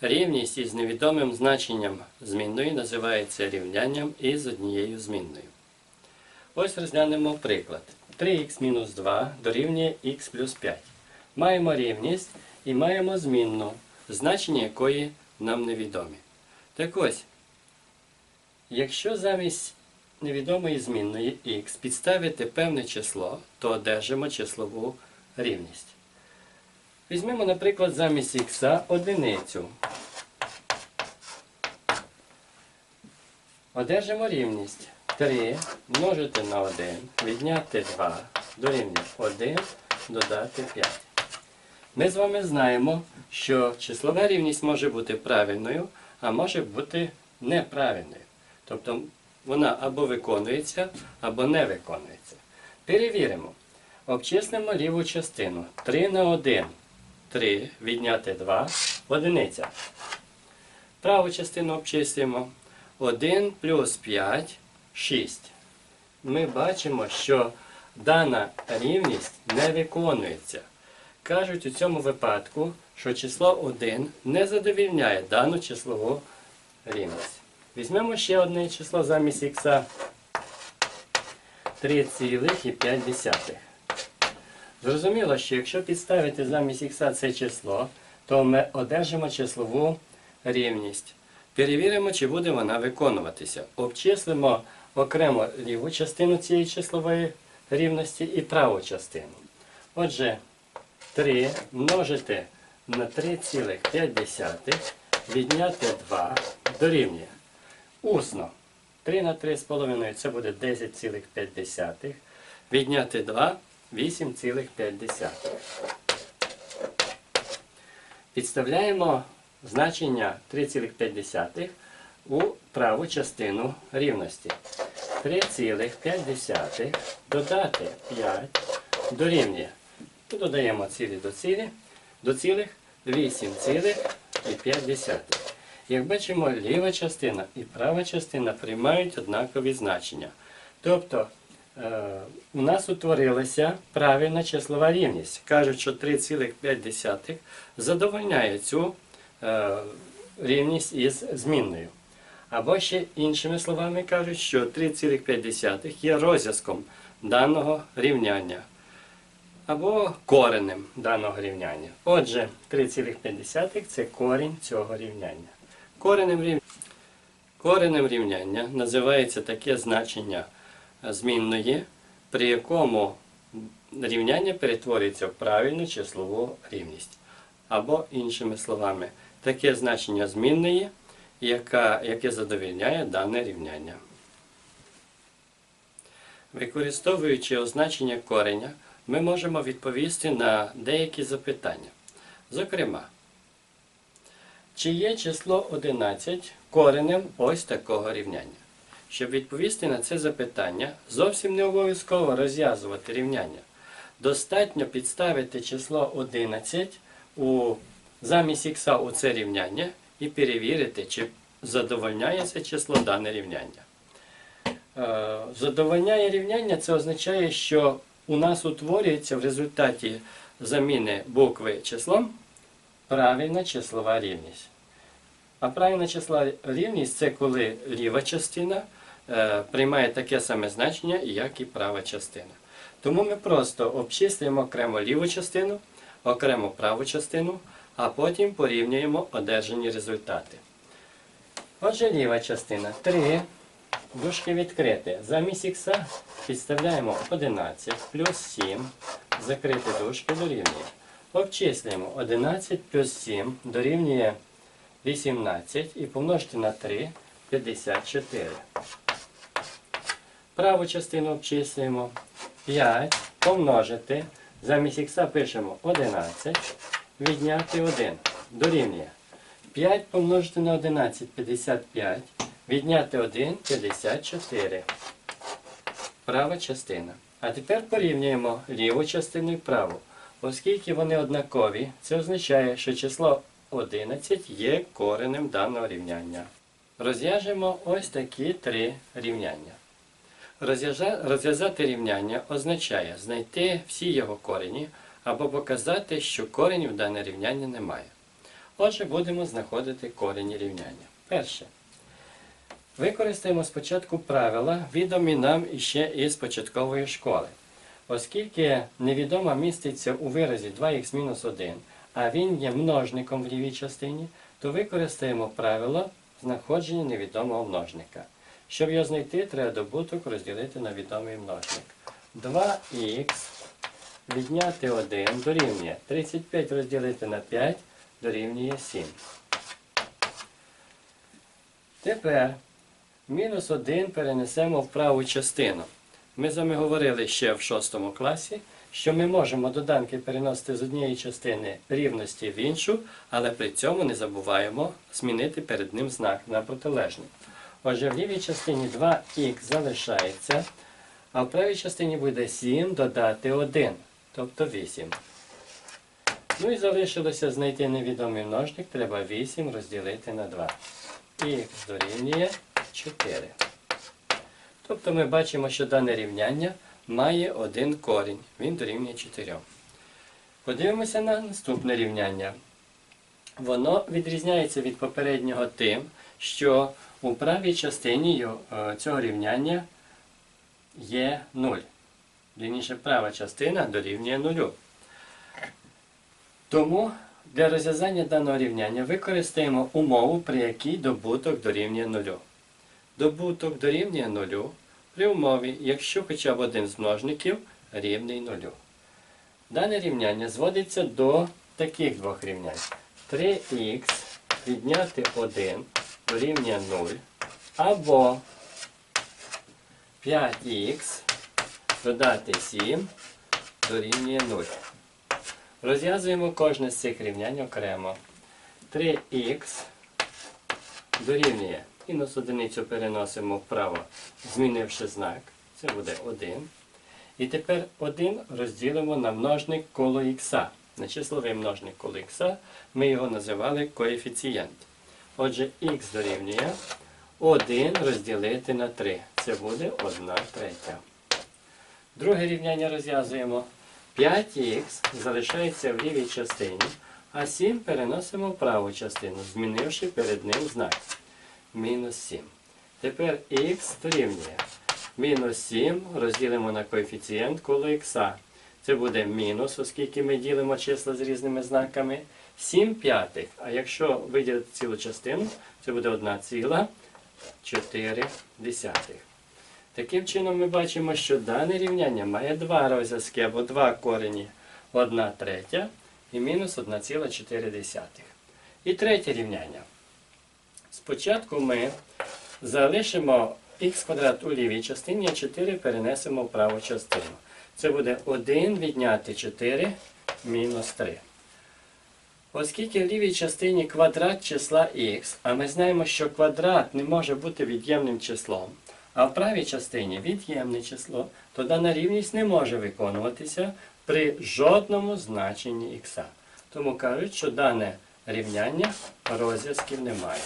Рівність із невідомим значенням змінної називається рівнянням із однією змінною. Ось розглянемо приклад. 3х мінус 2 дорівнює х плюс 5. Маємо рівність і маємо змінну, значення якої нам невідомі. Так ось, якщо замість невідомої змінної х підставити певне число, то одержимо числову рівність. Візьмемо, наприклад, замість х одиницю. Одержимо рівність 3 множити на 1, відняти 2, дорівнює 1, додати 5. Ми з вами знаємо, що числова рівність може бути правильною, а може бути неправильною. Тобто вона або виконується, або не виконується. Перевіримо. Обчислимо ліву частину. 3 на 1. 3 відняти 2 одиниця. Праву частину обчислюємо. 1 плюс 5 6. Ми бачимо, що дана рівність не виконується. Кажуть у цьому випадку, що число 1 не задовільняє дану числову рівність. Візьмемо ще одне число замість х 3,5. Зрозуміло, що якщо підставити замість х це число, то ми одержимо числову рівність. Перевіримо, чи буде вона виконуватися. Обчислимо окремо ліву частину цієї числової рівності і праву частину. Отже, 3 множити на 3,5 відняти 2 дорівнює. Усно. 3 на 3,5 це буде 10,5. Відняти 2 8,5. Підставляємо значення 3,5 у праву частину рівності. 3,5 додати 5 дорівнює. Додаємо цілі до цілі, до цілих 8,5. Як бачимо, ліва частина і права частина приймають однакові значення. Тобто у нас утворилася правильна числова рівність. Кажуть, що 3,5 задовольняє цю е, рівність із змінною. Або ще іншими словами кажуть, що 3,5 є розв'язком даного рівняння або коренем даного рівняння. Отже, 3,5 це корінь цього рівняння. Коренем, рів... коренем рівняння називається таке значення змінної, при якому рівняння перетворюється в правильну числову рівність. Або, іншими словами, таке значення змінної, яка, яке задовільняє дане рівняння. Використовуючи означення кореня, ми можемо відповісти на деякі запитання. Зокрема, чи є число 11 коренем ось такого рівняння? Щоб відповісти на це запитання, зовсім не обов'язково розв'язувати рівняння. Достатньо підставити число 11 у, замість х у це рівняння і перевірити, чи задовольняє це число дане рівняння. Е, Задовольняє рівняння це означає, що у нас утворюється в результаті заміни букви числом правильна числова рівність. А правильна числова рівність це коли ліва частина е, приймає таке саме значення, як і права частина. Тому ми просто обчислюємо окремо ліву частину, окремо праву частину, а потім порівнюємо одержані результати. Отже, ліва частина 3. Дужки відкрити. Замість х підставляємо 11 плюс 7. Закрити дужки дорівнює. Обчислюємо 11 плюс 7 дорівнює 18 і помножити на 3 54. Праву частину обчислюємо 5 помножити. Замість х пишемо 11, відняти 1 дорівнює. 5 помножити на 11 55. Відняти 1 54. Права частина. А тепер порівнюємо ліву частину і праву. Оскільки вони однакові, це означає, що число 11 є коренем даного рівняння. Розв'яжемо ось такі три рівняння. Розв'язати рівняння означає знайти всі його корені або показати, що коренів дане рівняння немає. Отже, будемо знаходити корені рівняння. Перше. Використаємо спочатку правила, відомі нам іще із початкової школи. Оскільки невідома міститься у виразі 2х-1, а він є множником в лівій частині, то використаємо правило знаходження невідомого множника. Щоб його знайти, треба добуток розділити на відомий множник. 2х відняти 1 дорівнює 35 розділити на 5 дорівнює 7. Тепер мінус 1 перенесемо в праву частину. Ми з вами говорили ще в 6 класі, що ми можемо доданки переносити з однієї частини рівності в іншу, але при цьому не забуваємо змінити перед ним знак на протилежний. Отже, в лівій частині 2х залишається, а в правій частині буде 7 додати 1, тобто 8. Ну і залишилося знайти невідомий множник, треба 8 розділити на 2. Х дорівнює 4. Тобто ми бачимо, що дане рівняння має один корінь. Він дорівнює 4. Подивимося на наступне рівняння. Воно відрізняється від попереднього тим, що у правій частині е, цього рівняння є 0. Вірніше, права частина дорівнює 0. Тому для розв'язання даного рівняння використаємо умову, при якій добуток дорівнює 0. Добуток дорівнює 0 при умові, якщо хоча б один з множників рівний 0. Дане рівняння зводиться до таких двох рівнянь. 3х відняти 1 дорівнює 0 або 5х додати 7 дорівнює 0. Розв'язуємо кожне з цих рівнянь окремо. 3х дорівнює. Мінус одиницю переносимо вправо, змінивши знак. Це буде 1. І тепер 1 розділимо на множник коло х. На числовий множник коло х ми його називали коефіцієнт. Отже, х дорівнює 1 розділити на 3. Це буде 1 третя. Друге рівняння розв'язуємо. 5х залишається в лівій частині, а 7 переносимо в праву частину, змінивши перед ним знак. Мінус 7. Тепер х дорівнює. Мінус 7 розділимо на коефіцієнт коло х. Це буде мінус, оскільки ми ділимо числа з різними знаками. 7 п'ятих. А якщо виділити цілу частину, це буде 1 ціла 4 десятих. Таким чином ми бачимо, що дане рівняння має два розв'язки або два корені 1 третя і мінус 1,4. І третє рівняння. Спочатку ми залишимо х квадрат у лівій частині, а 4 перенесемо в праву частину. Це буде 1 відняти 4 мінус 3. Оскільки в лівій частині квадрат числа х, а ми знаємо, що квадрат не може бути від'ємним числом, а в правій частині від'ємне число, то дана рівність не може виконуватися при жодному значенні х. Тому кажуть, що дане рівняння розв'язків немає.